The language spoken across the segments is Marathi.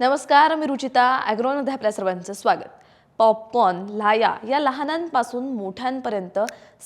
नमस्कार मी रुचिता ॲग्रोमध्ये आपल्या सर्वांचं स्वागत. पॉपकॉर्न लाया या लहानांपासून मोठ्यांपर्यंत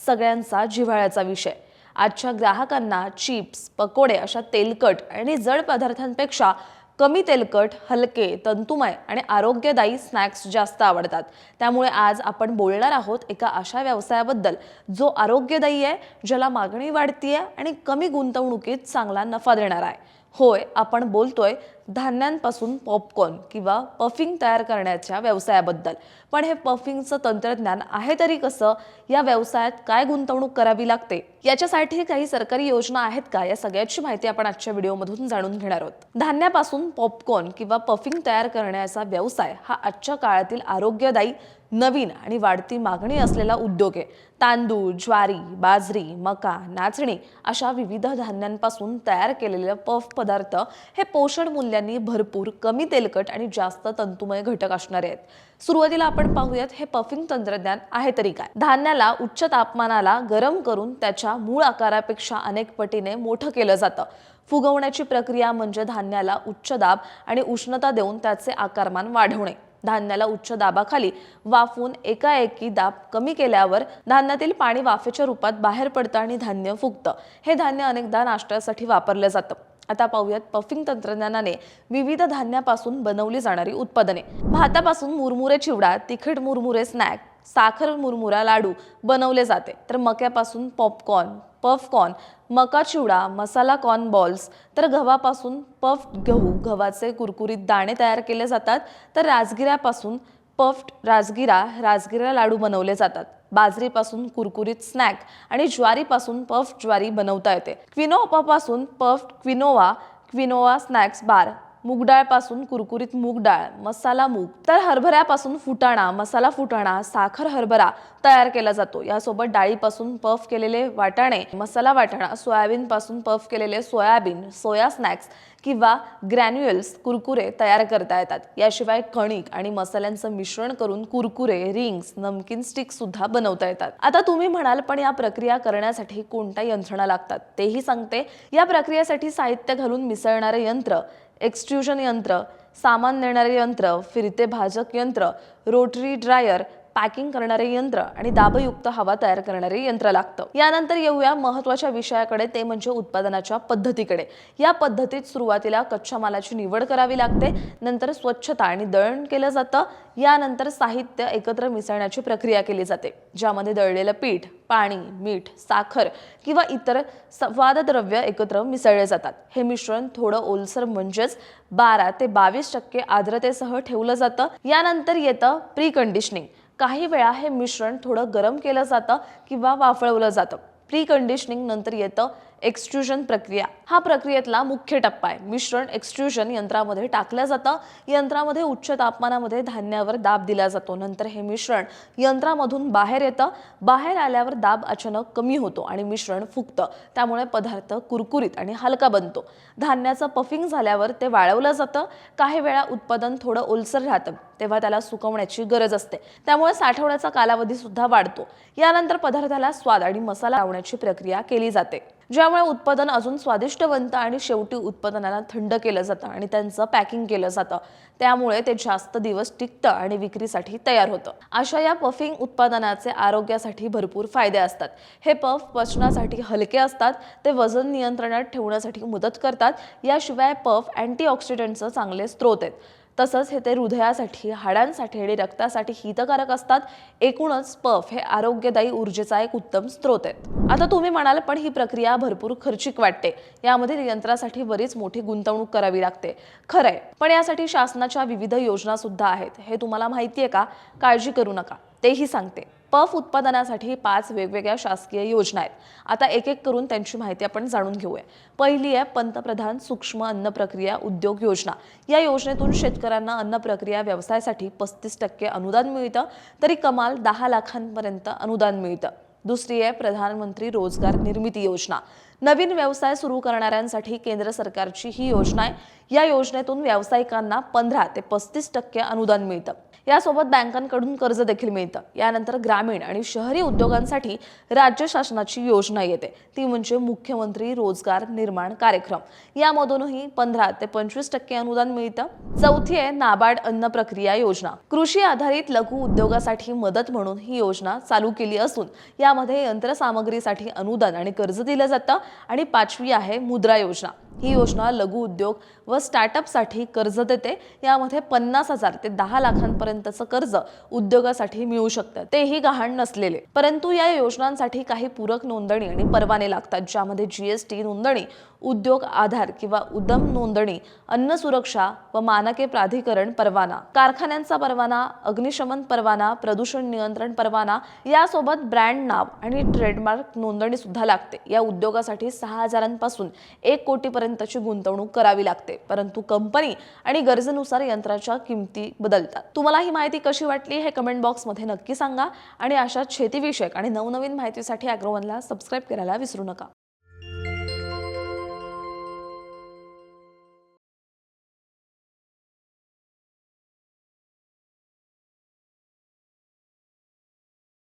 सगळ्यांचा जिव्हाळ्याचा विषय. आजच्या ग्राहकांना चिप्स पकोडे अशा तेलकट आणि जड पदार्थांपेक्षा कमी तेलकट हलके तंतुमय आणि आरोग्यदायी स्नॅक्स जास्त आवडतात. त्यामुळे आज आपण बोलणार आहोत एका अशा व्यवसायाबद्दल जो आरोग्यदायी आहे ज्याला मागणी वाढतीये आणि कमी गुंतवणुकीत चांगला नफा देणार आहे. होय आपण बोलतोय धान्यांपासून पॉपकॉर्न किंवा पफिंग तयार करण्याच्या व्यवसायाबद्दल. पण हे पफिंगचं तंत्रज्ञान आहे तरी कसं? या व्यवसायात काय गुंतवणूक करावी लागते? याच्यासाठी काही सरकारी योजना आहेत का? या सगळ्याची माहिती आपण आजच्या व्हिडिओमधून जाणून घेणार आहोत. धान्यापासून पॉपकॉर्न किंवा पफिंग तयार करण्याचा व्यवसाय हा आजच्या काळातील आरोग्यदायी नवीन आणि वाढती मागणी असलेला उद्योग आहे. तांदूळ ज्वारी बाजरी मका नाचणी अशा विविध धान्यांपासून तयार केलेले पफ पदार्थ हे पोषण मूल्यांनी भरपूर कमी तेलकट आणि जास्त तंतुमय घटक असणारे आहेत. सुरुवातीला आपण पाहूयात हे पफिंग तंत्रज्ञान आहे तरी काय? धान्याला उच्च तापमानाला गरम करून त्याच्या मूळ आकारापेक्षा अनेक पटीने मोठं केलं जातं. फुगवण्याची प्रक्रिया म्हणजे धान्याला उच्च दाब आणि उष्णता देऊन त्याचे आकारमान वाढवणे. धान्याला उच्च दाबाखाली वाफून एकाएकी दाब कमी केल्यावर धान्यातील पाणी वाफेच्या रूपात बाहेर पडतं आणि धान्य फुगतं. हे धान्य अनेकदा नाश्त्यासाठी वापरलं जातं. आता पाहूयात पफिंग तंत्रज्ञानाने विविध धान्यापासून बनवली जाणारी उत्पादने. भातापासून मुरमुरे चिवडा तिखट मुरमुरे स्नॅक साखर मुरमुरा लाडू बनवले जाते. तर मक्यापासून पॉपकॉर्न पफकॉर्न मका चिवडा मसाला कॉर्न बॉल्स तर गव्हापासून पफ गहू गव्हाचे कुरकुरीत दाणे तयार केले जातात. तर राजगिऱ्यापासून पफ्ड राजगिरा राजगिरा लाडू बनवले जातात. बाजरीपासून कुरकुरीत स्नॅक आणि ज्वारीपासून पफ ज्वारी बनवता येते. क्विनोपापासून puff quinoa quinoa snacks bar. मूग डाळपासून कुरकुरीत मूग डाळ मसाला मूग तर हरभऱ्यापासून फुटाणा मसाला फुटाणा साखर हरभरा तयार केला जातो. यासोबत डाळीपासून पफ केलेले वाटाणे मसाला वाटाणा सोयाबीन पासून पफ केलेले सोयाबीन सोया स्नॅक्स किंवा ग्रॅन्युअल्स कुरकुरे तयार करता येतात. याशिवाय कणिक आणि मसाल्यांचं मिश्रण करून कुरकुरे रिंग्स नमकीन स्टिक सुद्धा बनवता येतात. आता तुम्ही म्हणाल पण या प्रक्रिया करण्यासाठी कोणत्या यंत्रणा लागतात? तेही सांगते. या प्रक्रियेसाठी साहित्य घालून मिसळणारे यंत्र एक्सट्रुजन यंत्र सामान नेणारे यंत्र फिरते भाजक यंत्र रोटरी ड्रायर पॅकिंग करणारे यंत्र आणि दाबयुक्त हवा तयार करणारे यंत्र लागतं. यानंतर येऊया महत्त्वाच्या विषयाकडे ते म्हणजे उत्पादनाच्या पद्धतीकडे. या पद्धतीत सुरुवातीला कच्च्या मालाची निवड करावी लागते नंतर स्वच्छता आणि दळण केलं जातं यानंतर साहित्य एकत्र मिसळण्याची प्रक्रिया केली जाते ज्यामध्ये दळलेलं पीठ पाणी मीठ साखर किंवा इतर स्वादद्रव्य एकत्र मिसळले जातात. हे मिश्रण थोडं ओलसर म्हणजेच बारा ते बावीस टक्के आर्द्रतेसह ठेवलं जातं. यानंतर येतं प्री कंडिशनिंग काही वेळा हे मिश्रण थोडं गरम केलं जातं किंवा वाफळवलं जातं. प्री कंडिशनिंग नंतर येतं. एक्सट्रुजन प्रक्रिया. हा प्रक्रियेतला मुख्य टप्पा आहे. मिश्रण एक्सट्रुजन यंत्रामध्ये टाकलं जातं. यंत्रामध्ये उच्च तापमानामध्ये धान्यावर दाब दिला जातो. नंतर हे मिश्रण यंत्रामधून बाहेर येतं. बाहेर आल्यावर दाब अचानक कमी होतो आणि मिश्रण फुगतं. त्यामुळे पदार्थ कुरकुरीत आणि हलका बनतो. धान्याचं पफिंग झाल्यावर ते वाळवलं जातं. काही वेळा उत्पादन थोडं ओलसर राहतं. तेव्हा त्याला सुकवण्याची गरज असते. त्यामुळे साठवण्याचा कालावधी सुद्धा वाढतो. यानंतर पदार्थाला स्वाद आणि मसाला लावण्याची प्रक्रिया केली जाते. ज्यामुळे उत्पादन अजून स्वादिष्ट बनतं आणि शेवटी उत्पादनाला थंड केलं जातं आणि त्यांचं पॅकिंग केलं जातं. त्यामुळे ते जास्त दिवस टिकतं आणि विक्रीसाठी तयार होतं. अशा या पफिंग उत्पादनाचे आरोग्यासाठी भरपूर फायदे असतात. हे पफ पचनासाठी हलके असतात ते वजन नियंत्रणात ठेवण्यासाठी मदत करतात. याशिवाय पफ अँटीऑक्सिडंटचं चांगले स्रोत आहेत. तसंच हे ते हृदयासाठी हाडांसाठी आणि रक्तासाठी हितकारक असतात. एकूणच पफ हे आरोग्यदायी ऊर्जेचा एक उत्तम स्रोत आहेत. आता तुम्ही म्हणाल पण ही प्रक्रिया भरपूर खर्चिक वाटते. यामध्ये यंत्रासाठी बरीच मोठी गुंतवणूक करावी लागते. खरंय. पण यासाठी शासनाच्या विविध योजना सुद्धा आहेत. हे तुम्हाला माहिती आहे का? काळजी करू नका. तेही सांगते. पफ उत्पादनासाठी पाच वेगवेगळ्या शासकीय योजना आहेत. आता एक एक करून त्यांची माहिती आपण जाणून घेऊया. पहिली आहे पंतप्रधान सूक्ष्म अन्न प्रक्रिया उद्योग योजना. या योजनेतून शेतकऱ्यांना अन्न प्रक्रिया व्यवसायासाठी पस्तीस टक्के अनुदान मिळतं तरी कमाल दहा लाखांपर्यंत अनुदान मिळतं. दुसरी आहे प्रधानमंत्री रोजगार निर्मिती योजना. नवीन व्यवसाय सुरू करणाऱ्यांसाठी केंद्र सरकारची ही योजना आहे. या योजनेतून व्यावसायिकांना पंधरा ते पस्तीस टक्के अनुदान मिळतं. यासोबत बँकांकडून कर्ज देखील मिळतं. यानंतर ग्रामीण आणि शहरी उद्योगांसाठी राज्य शासनाची योजना येते. ती म्हणजे मुख्यमंत्री रोजगार निर्माण कार्यक्रम. यामधूनही पंधरा ते पंचवीस टक्के अनुदान मिळतं. चौथी आहे नाबार्ड अन्न प्रक्रिया योजना. कृषी आधारित लघु उद्योगासाठी मदत म्हणून ही योजना चालू केली असून यामध्ये यंत्रसामग्रीसाठी अनुदान आणि कर्ज दिलं जातं. आणि पाचवी आहे मुद्रा योजना. ही योजना लघु उद्योग व स्टार्टअपसाठी कर्ज देते. यामध्ये पन्नास हजार ते दहा लाखांपर्यंतचं कर्ज उद्योगासाठी मिळू शकतं. तेही गहाण नसलेले. परंतु या योजनांसाठी काही पूरक नोंदणी आणि परवाने लागतात ज्यामध्ये जीएसटी नोंदणी उद्योग आधार किंवा उद्यम नोंदणी अन्न सुरक्षा व मानके प्राधिकरण परवाना कारखान्यांचा परवाना अग्निशमन परवाना प्रदूषण नियंत्रण परवाना यासोबत ब्रँड नाव आणि ट्रेडमार्क नोंदणी सुद्धा लागते. या उद्योगासाठी सहा हजारांपासून एक कोटीपर्यंतची गुंतवणूक करावी लागते. परंतु कंपनी आणि गरजेनुसार यंत्राच्या किमती बदलतात. तुम्हाला ही माहिती कशी वाटली हे कमेंट बॉक्समध्ये नक्की सांगा. आणि अशा शेतीविषयक आणि नवनवीन माहितीसाठी अॅग्रोवनला सबस्क्राईब करायला विसरू नका.